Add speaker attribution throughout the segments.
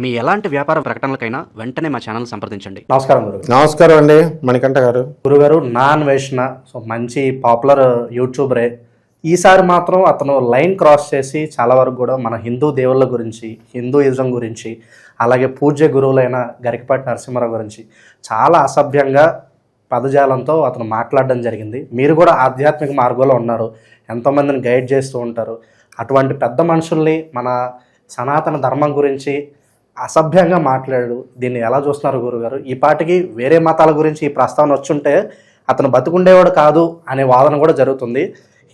Speaker 1: మీ ఎలాంటి వ్యాపార ప్రకటనలకైనా వెంటనే మా ఛానల్ సంప్రదించండి.
Speaker 2: నమస్కారం గురు.
Speaker 3: నమస్కారం అండి మణికంఠ గారు.
Speaker 2: గురుగారు నాన్ వేషణ సో మంచి పాపులర్ యూట్యూబరే. ఈసారి మాత్రం అతను లైన్ క్రాస్ చేసి చాలా వరకు కూడా మన హిందూ దేవుళ్ళ గురించి హిందూయిజం గురించి అలాగే పూజ్య గురువులైన గరికపాటి నరసింహారావు గురించి చాలా అసభ్యంగా పదజాలంతో అతను మాట్లాడడం జరిగింది. మీరు కూడా ఆధ్యాత్మిక మార్గంలో ఉన్నారు ఎంతోమందిని గైడ్ చేస్తూ ఉంటారు. అటువంటి పెద్ద మనుషుల్ని మన సనాతన ధర్మం గురించి అసభ్యంగా మాట్లాడు దీన్ని ఎలా చూస్తున్నారు గురుగారు? ఈ పాటికి వేరే మతాల గురించి ఈ ప్రస్తావన వచ్చుంటే అతను బతుకుండేవాడు కాదు అనే వాదన కూడా జరుగుతుంది.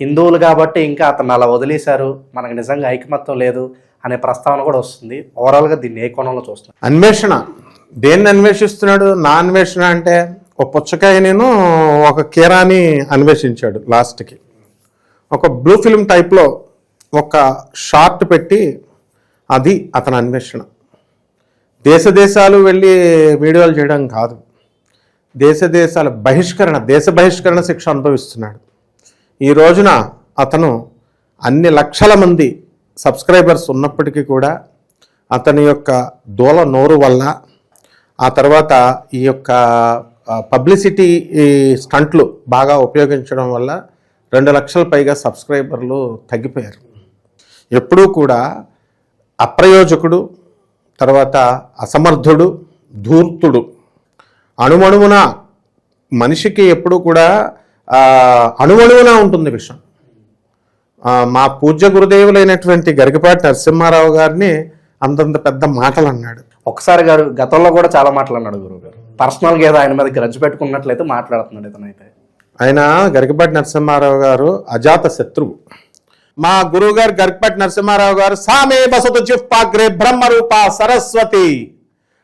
Speaker 2: హిందువులు కాబట్టి ఇంకా అతను అలా వదిలేశారు. మనకు నిజంగా ఐకమత్యం లేదు అనే ప్రస్తావన కూడా వస్తుంది. ఓవరాల్గా దీన్ని ఏ కోణంలో చూస్తున్నాను
Speaker 3: అన్వేషణ. దేన్ని అన్వేషిస్తున్నాడు? నా అన్వేషణ అంటే ఒక పుచ్చకాయ నేను ఒక కీరాని అన్వేషించాడు లాస్ట్కి. ఒక బ్లూ ఫిల్మ్ టైప్లో ఒక షార్ట్ పెట్టి అది అతని అన్వేషణ. దేశ దేశాలు వెళ్ళి వీడియోలు చేయడం కాదు. దేశ దేశాల బహిష్కరణ దేశ బహిష్కరణ శిక్ష అనుభవిస్తున్నాడు. ఈ రోజున అతను అన్ని లక్షల మంది సబ్స్క్రైబర్స్ ఉన్నప్పటికీ కూడా అతని యొక్క దూల నోరు వల్ల ఆ తర్వాత ఈ యొక్క పబ్లిసిటీ ఈ స్టంట్లు బాగా ఉపయోగించడం వల్ల రెండు లక్షల పైగా సబ్స్క్రైబర్లు తగ్గిపోయారు. ఎప్పుడూ కూడా అప్రయోజకుడు తర్వాత అసమర్థుడు ధూర్తుడు. అణువణువున మనిషికి ఎప్పుడూ కూడా అణువణువున ఉంటుంది విషయం. మా పూజ్య గురుదేవులైనటువంటి గరికపాటి నరసింహారావు గారిని అంతంత పెద్ద మాటలు అన్నాడు
Speaker 2: ఒకసారి గారు గతంలో కూడా చాలా మాట్లాడినాడు గురువు గారు పర్సనల్గా ఏదో ఆయన మీద గ్రజ్జు పెట్టుకున్నట్లయితే మాట్లాడుతున్నాడు ఇతనైతే
Speaker 3: ఆయన గరికపాటి నరసింహారావు గారు అజాత శత్రువు. మా గురువు గారు నరసింహారావు గారు సామే బసతు జిహ్వాగ్రే బ్రహ్మరూప సరస్వతి.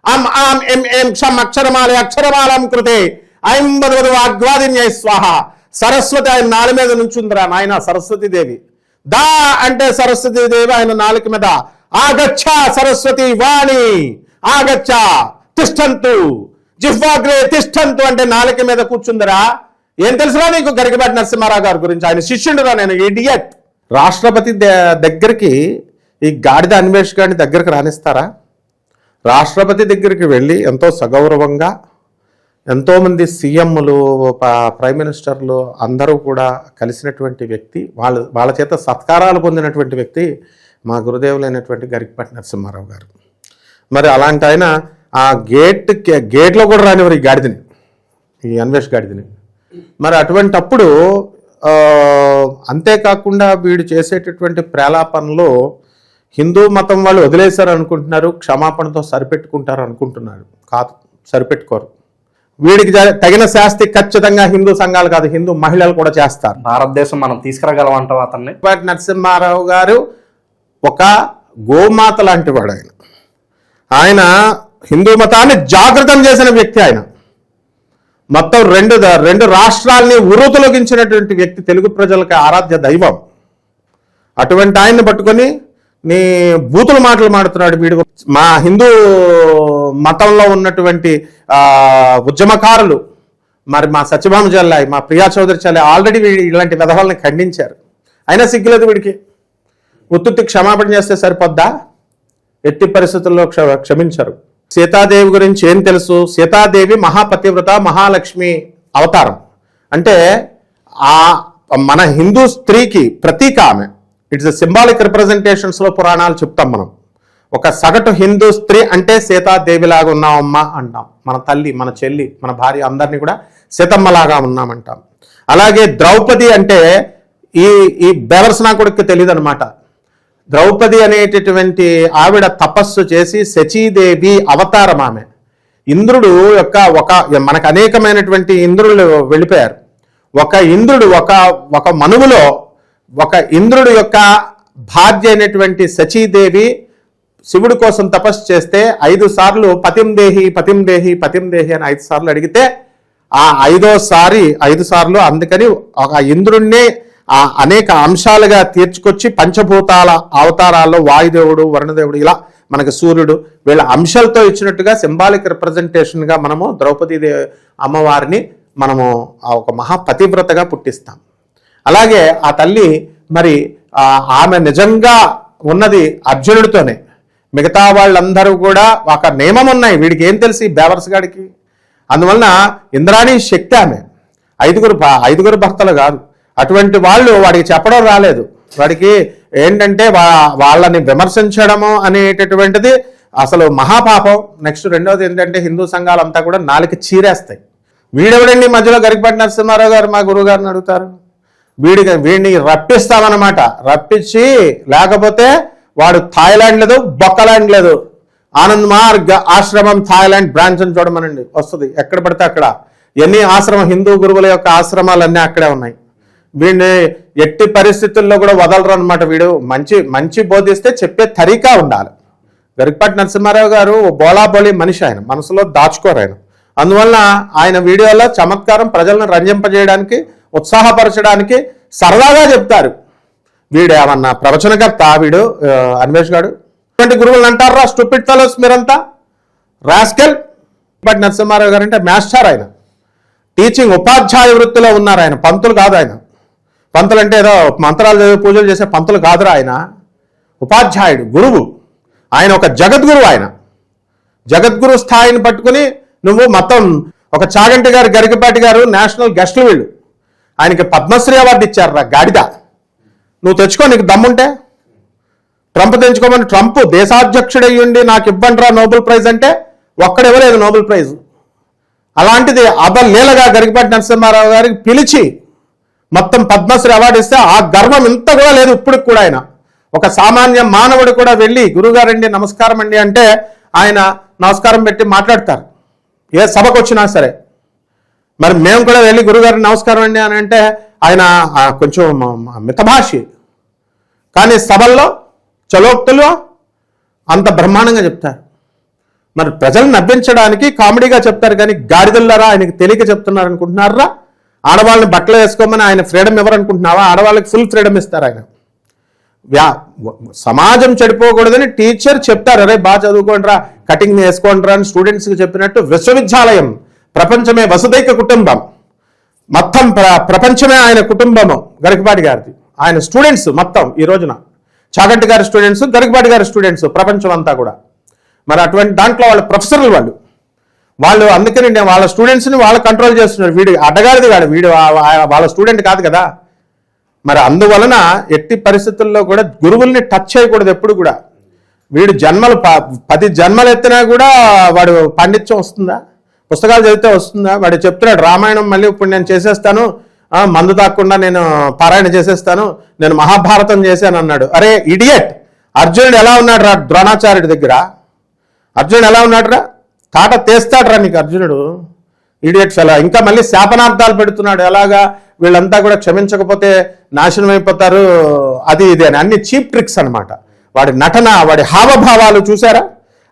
Speaker 3: అం ఆం ఎం ఎం క్షం అక్షరమాలే అక్షరమాలం కృతే. ఐం వదవదు వాగ్వాదిన్యై స్వాహ. సరస్వతి ఆయన నాలి మీద నుంచుందిరా నాయన సరస్వతి దేవి. దా అంటే సరస్వతి దేవి ఆయన నాలుక మీద. ఆగచ్చ సరస్వతి వాణి. ఆగచ్చ తిష్టంతు. జిహ్వాగ్రే తిష్టంతు అంటే నాలుక మీద కూర్చుందిరా. ఏం తెలుసురా నీకు గరికపాటి నరసింహారావు గారి గురించి? ఆయన శిష్యుడురా నేను ఇడియట్ రాష్ట్రపతి ద- దగ్గరికి ఈ గాడిద అన్వేష్ గారిని దగ్గరికి రాణిస్తారా రాష్ట్రపతి దగ్గరికి వెళ్ళి ఎంతో సగౌరవంగా ఎంతోమంది సీఎంలు ప్రైమ్ మినిస్టర్లు అందరూ కూడా కలిసినటువంటి వ్యక్తి వాళ్ళ వాళ్ళ చేత సత్కారాలు పొందినటువంటి వ్యక్తి మా గురుదేవులైనటువంటి గరికపాటి నరసింహారావు గారు. మరి అలాంటి ఆయన ఆ గేట్ గేట్లో కూడా రానివారు ఈ గాడిదని ఈ అన్వేష్ గాడిదని. మరి అటువంటప్పుడు అప్పుడు అంతేకాకుండా వీడు చేసేటటువంటి ప్రేలాపనలో హిందూ మతం వాళ్ళు వదిలేశారు అనుకుంటున్నారు క్షమాపణతో సరిపెట్టుకుంటారు అనుకుంటున్నారు కాదు సరిపెట్టుకోరు. వీడికి తగిన శాస్తి ఖచ్చితంగా హిందూ సంఘాలు కాదు హిందూ మహిళలు కూడా చేస్తారు.
Speaker 2: భారతదేశం మనం తీసుకురాగలం అంటాం అతన్ని?
Speaker 3: పాటి నరసింహారావు గారు ఒక గోమాత లాంటి వాడు ఆయన. ఆయన హిందూ మతాన్ని జాగృతం చేసిన వ్యక్తి ఆయన. మొత్తం రెండు రెండు రాష్ట్రాల్ని ఉరుతొలగించినటువంటి వ్యక్తి తెలుగు ప్రజలకు ఆరాధ్య దైవం. అటువంటి ఆయన్ని పట్టుకొని నీ బూతుల మాటలు మాడుతున్నాడు వీడు. మా హిందూ మతంలో ఉన్నటువంటి ఉద్యమకారులు మరి మా సత్యభామ జల్లాయి మా ప్రియా చౌదరి చల్లాయి ఆల్రెడీ ఇలాంటి విధవాలని ఖండించారు. అయినా సిగ్గులేదు వీడికి. ఉత్తుత్తి క్షమాపణ చేస్తే సరిపోద్దా? ఎట్టి పరిస్థితుల్లో క్ష క్షమించరు. సీతాదేవి గురించి ఏం తెలుసు? సీతాదేవి మహాపతివ్రత మహాలక్ష్మి అవతారం. అంటే ఆ మన హిందూ స్త్రీకి ప్రతీక ఆమె. ఇట్స్ సింబాలిక్ రిప్రజెంటేషన్స్లో పురాణాలు చెప్తాం మనం. ఒక సగటు హిందూ స్త్రీ అంటే సీతాదేవిలాగా ఉన్నామమ్మా అంటాం. మన తల్లి మన చెల్లి మన భార్య అందరినీ కూడా సీతమ్మలాగా ఉన్నామంటాం. అలాగే ద్రౌపది అంటే ఈ ఈ బెవర్సనా కొడుకు తెలియదు అనమాట ద్రౌపది అనేటటువంటి ఆవిడ తపస్సు చేసి శచీదేవి అవతారం ఆమె ఇంద్రుడు యొక్క ఒక మనకు అనేకమైనటువంటి ఇంద్రులు వెళ్ళిపోయారు. ఒక ఇంద్రుడు ఒక ఒక మనువులో ఒక ఇంద్రుడు యొక్క భార్య అయినటువంటి శచీదేవి శివుడి కోసం తపస్సు చేస్తే ఐదు సార్లు పతిం దేహి పతిం దేహి పతిం దేహి అని ఐదు సార్లు అడిగితే ఆ ఐదోసారి ఐదు సార్లు అందుకని ఒక ఇంద్రుణ్ణి ఆ అనేక అంశాలుగా తీర్చుకొచ్చి పంచభూతాల అవతారాల్లో వాయుదేవుడు వరుణదేవుడు ఇలా మనకి సూర్యుడు వీళ్ళ అంశాలతో ఇచ్చినట్టుగా సింబాలిక్ రిప్రజెంటేషన్గా మనము ద్రౌపది అమ్మవారిని మనము ఆ ఒక మహాపతివ్రతగా పుట్టిస్తాం. అలాగే ఆ తల్లి మరి ఆమె నిజంగా ఉన్నది అర్జునుడితోనే. మిగతా వాళ్ళందరూ కూడా ఒక నియమం ఉన్నాయి. వీడికి ఏం తెలిసి బేవర్స్ గాడికి? అందువలన ఇంద్రాణి శక్తి ఆమె. ఐదుగురు ఐదుగురు భర్తలు కాదు. అటువంటి వాళ్ళు వాడికి చెప్పడం రాలేదు. వాడికి ఏంటంటే వాళ్ళని విమర్శించడము అనేటటువంటిది అసలు మహాపాపం. నెక్స్ట్ రెండోది ఏంటంటే హిందూ సంఘాలంతా కూడా నాలుగు చీరేస్తాయి. వీడెవడండి మధ్యలో గరికపాటి నరసింహారావు గారు మా గురువు గారిని అడుగుతారు? వీడి వీడిని రప్పిస్తామన్నమాట. రప్పించి లేకపోతే వాడు థాయిలాండ్ లేదు బొక్కలాండ్ లేదు. ఆనంద్ మార్గ్ ఆశ్రమం థాయిలాండ్ బ్రాంచ్ అని చూడమనండి. వస్తుంది. ఎక్కడ పడితే అక్కడ. ఎన్ని ఆశ్రమం హిందూ గురువుల యొక్క ఆశ్రమాలన్నీ అక్కడే ఉన్నాయి. వీడిని ఎట్టి పరిస్థితుల్లో కూడా వదలరు అనమాట వీడు. మంచి మంచి బోధిస్తే చెప్పే తరీకా ఉండాలి. గరికపాటి నరసింహారావు గారు ఓ బోలాబోలి మనిషి ఆయన. మనసులో దాచుకోరు ఆయన. అందువలన ఆయన వీడియోలో చమత్కారం ప్రజలను రంజింపజేయడానికి ఉత్సాహపరచడానికి సరదాగా చెప్తారు. వీడు ఏమన్నా ప్రవచనకర్త వీడు అన్వేష్ గాడు? ఇటువంటి గురువులు అంటారా? స్టూపిడ్ ఫెలోస్ మీరంతా? రాస్కెల్? బట్ నరసింహారావు గారు అంటే మాస్టర్ ఆయన. టీచింగ్ ఉపాధ్యాయ వృత్తిలో ఉన్నారు ఆయన. పంతులు కాదు ఆయన. పంతులు అంటే ఏదో మంత్రాలు చదివి పూజలు చేసే పంతులు కాదురా ఆయన. ఉపాధ్యాయుడు గురువు. ఆయన ఒక జగద్గురువు ఆయన. జగద్గురు స్థాయిని పట్టుకుని నువ్వు మొత్తం ఒక చాగంటి గారు గరికపాటి గారు నేషనల్ గెస్టులు వీళ్ళు. ఆయనకి పద్మశ్రీ అవార్డు ఇచ్చారు రా గాడిద. నువ్వు తెచ్చుకో నీకు దమ్ముంటే. ట్రంప్ తెచ్చుకోమని ట్రంప్ దేశాధ్యక్షుడయ్యుండి నాకు ఇవ్వండిరా నోబెల్ ప్రైజ్ అంటే ఒక్కడెవలేదు నోబెల్ ప్రైజ్. అలాంటిది అబలీలగా గరికపాటి నరసింహారావు గారికి పిలిచి మొత్తం పద్మశ్రీ అవార్డు ఇస్తే ఆ గర్వం ఇంత కూడా లేదు ఇప్పుడు కూడా ఆయన. ఒక సామాన్య మానవుడు కూడా వెళ్ళి గురుగారండి నమస్కారం అండి అంటే ఆయన నమస్కారం పెట్టి మాట్లాడతారు. ఏ సభకు వచ్చినా సరే. మరి మేము కూడా వెళ్ళి గురుగారు నమస్కారం అండి అని అంటే ఆయన కొంచెం మితభాషి. కానీ సభల్లో చలోక్తులు అంత బ్రహ్మాండంగా చెప్తారు. మరి ప్రజలు నవ్వించడానికి కామెడీగా చెప్తారు కానీ గాడిదల్లారా ఆయనకి తెలియక చెప్తున్నారు అనుకుంటున్నారా ఆడవాళ్ళని బట్టలు వేసుకోమని ఆయన ఫ్రీడమ్ ఇవ్వరనుకుంటున్నావా? ఆడవాళ్ళకి ఫుల్ ఫ్రీడమ్ ఇస్తారు ఆయన. వ్యా సమాజం చెడిపోకూడదని టీచర్ చెప్తారు. అరే బాగా చదువుకోండి రా కటింగ్ వేసుకోండి రా అని స్టూడెంట్స్కి చెప్పినట్టు విశ్వవిద్యాలయం ప్రపంచమే వసుదైక కుటుంబం. మొత్తం ప్ర ప్రపంచమే ఆయన కుటుంబము గరికపాటి గారిది. ఆయన స్టూడెంట్స్ మొత్తం ఈ రోజున. చాగంటి గారి స్టూడెంట్స్ గరికపాటి గారి స్టూడెంట్స్ ప్రపంచం అంతా కూడా. మరి అటువంటి దాంట్లో వాళ్ళు ప్రొఫెసర్లు వాళ్ళు వాళ్ళు అందుకని నేను వాళ్ళ స్టూడెంట్స్ని వాళ్ళు కంట్రోల్ చేస్తున్నారు. వీడు అడ్డగాడిది కాదు వీడు వాళ్ళ స్టూడెంట్ కాదు కదా. మరి అందువలన ఎట్టి పరిస్థితుల్లో కూడా గురువుల్ని టచ్ చేయకూడదు ఎప్పుడు కూడా. వీడు జన్మలు ప- పది జన్మలు ఎత్తినా కూడా వాడు పాండిత్యం వస్తుందా? పుస్తకాలు చదివితే వస్తుందా? వాడు చెప్తున్నాడు రామాయణం మళ్ళీ ఇప్పుడు నేను చేసేస్తాను. మందు తాకుండా నేను పారాయణ చేసేస్తాను. నేను మహాభారతం చేశాను అన్నాడు. అరే ఇడియట్ అర్జునుడు ఎలా ఉన్నాడు రా ద్రోణాచార్యుడి దగ్గర. అర్జునుడు ఎలా ఉన్నాడు రా తాట తీస్తాడు రా నీకు అర్జునుడు. ఇడియట్స్ అలా. ఇంకా మళ్ళీ శాపనార్థాలు పెడుతున్నాడు. ఎలాగా? వీళ్ళంతా కూడా క్షమించకపోతే నాశనం అయిపోతారు. అది ఇది అని. అన్ని చీప్ ట్రిక్స్ అన్నమాట. వాడి నటన వాడి హావభావాలు చూసారా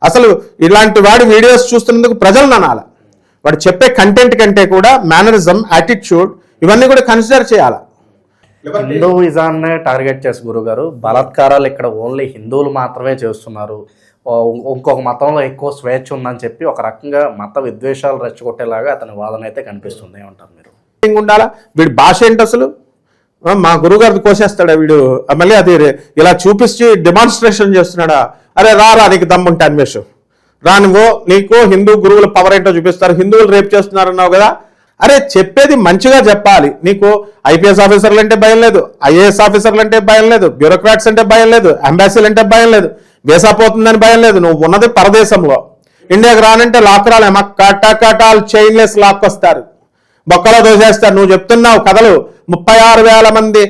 Speaker 3: అసలు ఇలాంటి వాడి వీడియోస్ చూస్తున్నందుకు ప్రజలు ననాల. వాడు చెప్పే కంటెంట్ కంటే కూడా మేనరిజం యాటిట్యూడ్ ఇవన్నీ కూడా కన్సిడర్ చేయాలి?
Speaker 2: హిందూయిజాన్నే టార్గెట్ చేసి గురుగారు. బలాత్కారాలు ఇక్కడ ఓన్లీ హిందువులు మాత్రమే చేస్తున్నారు. ఇంకొక మతంలో ఎక్కువ స్వేచ్ఛ ఉందని చెప్పి ఒక రకంగా మత విద్వేషాలు రెచ్చగొట్టేలాగా అతని వాదన అయితే కనిపిస్తుంది. ఏమంటారు మీరు?
Speaker 3: ఉండాలా? వీడి భాష ఏంటి అసలు? మా గురుగారిది కోసేస్తాడా వీడు? మళ్ళీ అది ఇలా చూపించి డెమాన్స్ట్రేషన్ చేస్తున్నాడా? అరే రా రా నీకు దమ్ముంటే అన్వేషం. రా నువ్వు నీకు హిందూ గురువుల పవర్ ఏంటో చూపిస్తారు. హిందువులు రేపు చేస్తున్నారన్నావు కదా? అరే చెప్పేది మంచిగా చెప్పాలి. నీకు ఐపీఎస్ ఆఫీసర్లు అంటే భయం లేదు. ఐఏఎస్ ఆఫీసర్లు అంటే భయం లేదు. బ్యూరోక్రాట్స్ అంటే భయం లేదు. అంబాసీలు అంటే భయం లేదు. వీసా పోతుందని భయం లేదు. నువ్వు ఉన్నది పరదేశంలో. ఇండియాకి రానంటే లాక్ రాలేమా కటాకటాల్ చైన్లెస్ లాక్ వస్తారు బొక్కలో దోసేస్తారు. నువ్వు చెప్తున్నావు కథలు. ముప్పై ఆరు వేల మంది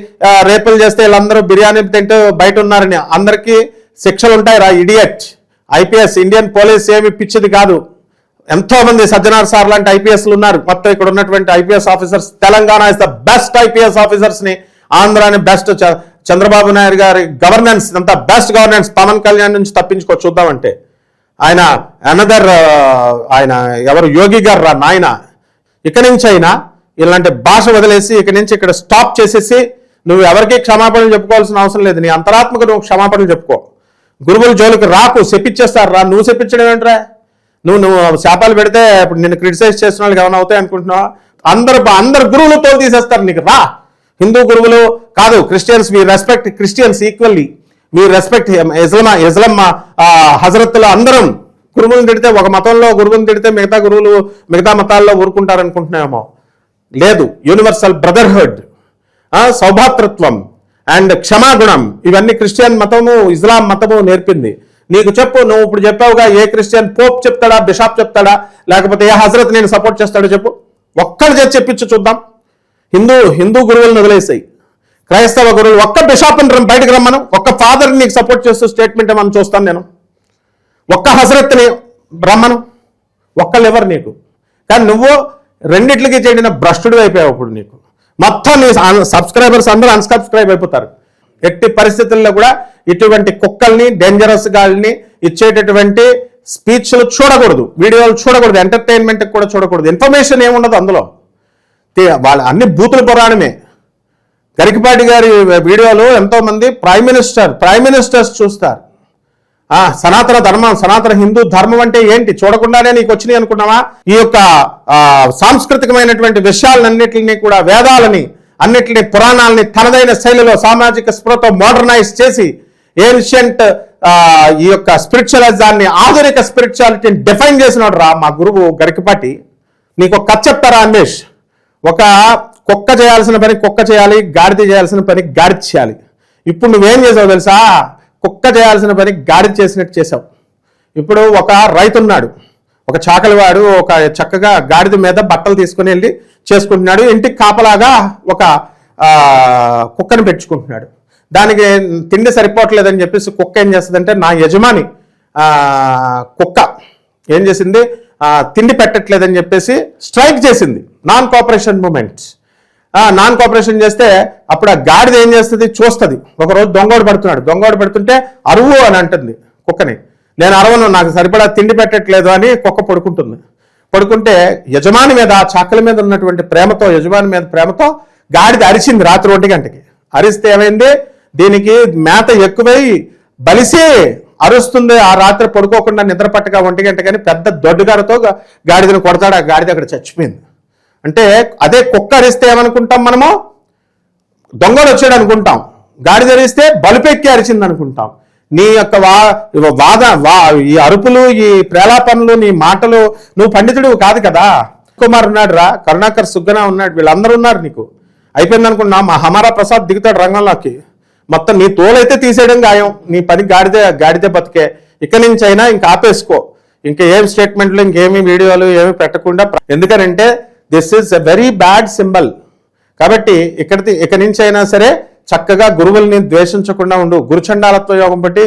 Speaker 3: రేపులు చేస్తే వీళ్ళందరూ బిర్యానీ తింటూ బయట ఉన్నారని అందరికీ శిక్షలు ఉంటాయి రా ఇడియట్ ఐపీఎస్ ఇండియన్ పోలీస్ ఏమి పిచ్చిది కాదు. ఎంతో మంది సజ్జనార్ సార్ లాంటి ఐపీఎస్లు ఉన్నారు. మొత్తం ఇక్కడ ఉన్నటువంటి IPS officers Telangana is the best IPS ఆఫీసర్స్ని ఆంధ్రాని బెస్ట్ చంద్రబాబు నాయుడు గారి గవర్నెన్స్ అంత బెస్ట్ గవర్నెన్స్ పవన్ కళ్యాణ్ నుంచి తప్పించుకో చూద్దామంటే. ఆయన అనదర్ ఆయన ఎవరు యోగి గారు రా నాయన. ఇక నుంచి అయినా ఇలాంటి భాష వదిలేసి ఇక నుంచి ఇక్కడ స్టాప్ చేసేసి నువ్వు ఎవరికి క్షమాపణలు చెప్పుకోవాల్సిన అవసరం లేదు. నీ అంతరాత్మకు నువ్వు క్షమాపణలు చెప్పుకో. గురువుల జోలికి రాకు చెప్పించేస్తారు రా. నువ్వు చెప్పించడం ఏంట్రా? నువ్వు నువ్వు శాపాలు పెడితే ఇప్పుడు నిన్ను క్రిటిసైజ్ చేసిన వాళ్ళకి ఏమైనా అవుతాయి అనుకుంటున్నావా అందరు అందరు గురువులు తోలు తీసేస్తారు. నీకు రా. హిందూ గురువులు కాదు క్రిస్టియన్స్ మీ రెస్పెక్ట్ క్రిస్టియన్స్ ఈక్వల్లీ మీ రెస్పెక్ట్ ఇస్లాం ఇస్లాం ఆ, హజరత్తులు అందరం గురువులను తిడితే ఒక మతంలో గురువుని తిడితే మిగతా గురువులు మిగతా మతాల్లో ఊరుకుంటారనుకుంటున్నామో. లేదు యూనివర్సల్ బ్రదర్హుడ్ సౌభాతృత్వం అండ్ క్షమాగుణం ఇవన్నీ క్రిస్టియన్ మతము ఇస్లాం మతము నేర్పింది. నీకు చెప్పు నువ్వు ఇప్పుడు చెప్పావుగా ఏ క్రిస్టియన్ పోప్ చెప్తాడా బిషాప్ చెప్తాడా లేకపోతే ఏ హజరత్ నేను సపోర్ట్ చేస్తాడో చెప్పు. ఒక్కడి చేసి చెప్పించు చూద్దాం. హిందూ హిందూ గురువులను వదిలేసాయి. క్రైస్తవ గురువులు ఒక్క బిషాప్ని బయటకు రమ్మను ఒక్క ఫాదర్ని నీకు సపోర్ట్ చేస్తూ స్టేట్మెంట్ మనం చూస్తాను నేను. ఒక్క హజరత్ని రమ్మను ఒక్కళ్ళు ఎవరు నీకు? కానీ నువ్వు రెండిట్లకి చెందిన భ్రష్టుడు అయిపోయావు ఇప్పుడు నీకు. మొత్తం నీ సబ్స్క్రైబర్స్ అందరూ అన్సబ్స్క్రైబ్ అయిపోతారు. ఎట్టి పరిస్థితుల్లో కూడా ఇటువంటి కుక్కల్ని డేంజరస్ గాల్ని ఇచ్చేటటువంటి స్పీచ్లు చూడకూడదు వీడియోలు చూడకూడదు ఎంటర్టైన్మెంట్ కూడా చూడకూడదు. ఇన్ఫర్మేషన్ ఏముండదు అందులో. వాళ్ళ అన్ని బూతుల పురాణమే. గరికపాటి గారి వీడియోలు ఎంతో మంది ప్రైమ్ మినిస్టర్ ప్రైమ్ మినిస్టర్స్ చూస్తారు. సనాతన ధర్మం సనాతన హిందూ ధర్మం అంటే ఏంటి? చూడకుండానే నీకు వచ్చినాయి అనుకున్నావా? ఈ యొక్క సాంస్కృతికమైనటువంటి విషయాలన్నింటినీ కూడా వేదాలని అన్నిటిని పురాణాలని తనదైన శైలిలో సామాజిక స్పృహతో మోడర్నైజ్ చేసి ఏన్షియంట్ ఈ యొక్క స్పిరిచువలిజాన్ని ఆధునిక స్పిరిచువాలిటీని డిఫైన్ చేసినాడు రా మా గురువు గరికపాటి. నీకు ఒక కథ చెప్తారా అన్వేష్? ఒక కుక్క చేయాల్సిన పని కుక్క చేయాలి గాడిద చేయాల్సిన పని గాడిద చేయాలి. ఇప్పుడు నువ్వేం చేసావు తెలుసా? కుక్క చేయాల్సిన పని గాడిద చేసినట్టు చేసావు. ఇప్పుడు ఒక రైతున్నాడు ఒక చాకలివాడు ఒక చక్కగా గాడిద మీద బట్టలు తీసుకుని వెళ్ళి చేసుకుంటున్నాడు. ఇంటికి కాపలాగా ఒక కుక్కను కుక్కని పెంచుకుంటున్నాడు. దానికి తిండి సరిపోవట్లేదని చెప్పేసి కుక్క ఏం చేస్తుందంటే నా యజమాని కుక్క ఏం చేసింది? తిండి పెట్టట్లేదని చెప్పేసి స్ట్రైక్ చేసింది. Non cooperation movements non cooperation చేస్తే అప్పుడు ఆ గాడిద ఏం చేస్తుంది? చూస్తుంది. ఒకరోజు దొంగోడు పడుతున్నాడు. దొంగోడు పడుతుంటే అరువు అని అంటుంది కుక్కని. నేను అరవను నాకు సరిపడా తిండి పెట్టట్లేదు అని కుక్క పడుకుంటుంది. పడుకుంటే యజమాని మీద ఆ చాకల మీద ఉన్నటువంటి ప్రేమతో యజమాని మీద ప్రేమతో గాడిద అరిచింది రాత్రి ఒంటి గంటకి. అరిస్తే ఏమైంది? దీనికి మేత ఎక్కువై బలిసి అరుస్తుంది. ఆ రాత్రి పడుకోకుండా నిద్ర పట్టగా ఒంటి గంట కానీ పెద్ద దొడ్డుగారితో గాడిదను కొడతాడు. ఆ గాడిద అక్కడ చచ్చిపోయింది. అంటే అదే కుక్క అరిస్తే ఏమనుకుంటాం మనము? దొంగలు వచ్చాడు అనుకుంటాం. గాడి జరిస్తే బలుపెక్కి అరిచింది అనుకుంటాం. నీ యొక్క వా వాద వా ఈ అరుపులు ఈ ప్రేలాపనలు నీ మాటలు నువ్వు పండితుడు కాదు కదా? కుమార్ ఉన్నాడు రా కరుణాకర్ సుగ్గన ఉన్నాడు వీళ్ళందరూ ఉన్నారు నీకు. అయిపోయింది అనుకున్నా మా హమారా ప్రసాద్ దిగుతాడు రంగంలోకి. మొత్తం నీ తోలైతే తీసేయడం గాయం. నీ పని గాడిదే గాడిదే బతికే. ఇక్కడి నుంచి అయినా ఇంకా ఆపేసుకో. ఇంకా ఏం స్టేట్మెంట్లు ఇంకేమి వీడియోలు ఏమి పెట్టకుండా ఎందుకనంటే this is a very bad symbol కాబట్టి ఇక్కడి ఇక నుంచి అయినా సరే చక్కగా గురువుల్ని ద్వేషించకుండా ఉండు. గురుచండాలత్వ యోగం బట్టి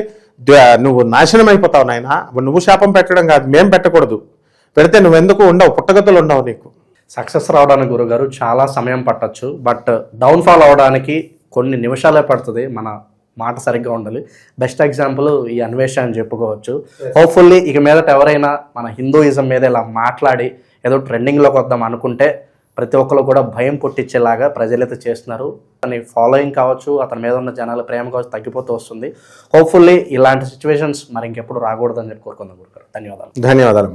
Speaker 3: నువ్వు నాశనం అయిపోతావు నాయన. నువ్వు శాపం పెట్టడం కాదు మేం పెట్టకూడదు. పెడితే నువ్వెందుకు ఉండవు పుట్టగతులు ఉండవు నీకు.
Speaker 2: సక్సెస్ రావడానికి గురుగారు చాలా సమయం పట్టొచ్చు. బట్ డౌన్ఫాల్ అవడానికి కొన్ని నిమిషాలే పడుతుంది. మన మాట సరిగ్గా ఉండాలి. బెస్ట్ ఎగ్జాంపుల్ ఈ అన్వేషణ అని చెప్పుకోవచ్చు. హోప్ఫుల్లీ ఇక మీదట ఎవరైనా మన హిందూయిజం మీద ఇలా మాట్లాడి ఏదో ట్రెండింగ్లోకి వద్దాం అనుకుంటే ప్రతి ఒక్కరు కూడా భయం పుట్టించేలాగా ప్రజలైతే చేస్తున్నారు. అతని ఫాలోయింగ్ కావచ్చు అతని మీద ఉన్న జనాల ప్రేమ కావచ్చు తగ్గిపోతూ వస్తుంది. హోప్ఫుల్లీ ఇలాంటి సిచ్యువేషన్స్ మరి ఇంకెప్పుడు రాకూడదని చెప్పి కోరుకుందాం గురుగారు. ధన్యవాదాలు.
Speaker 3: ధన్యవాదాలు.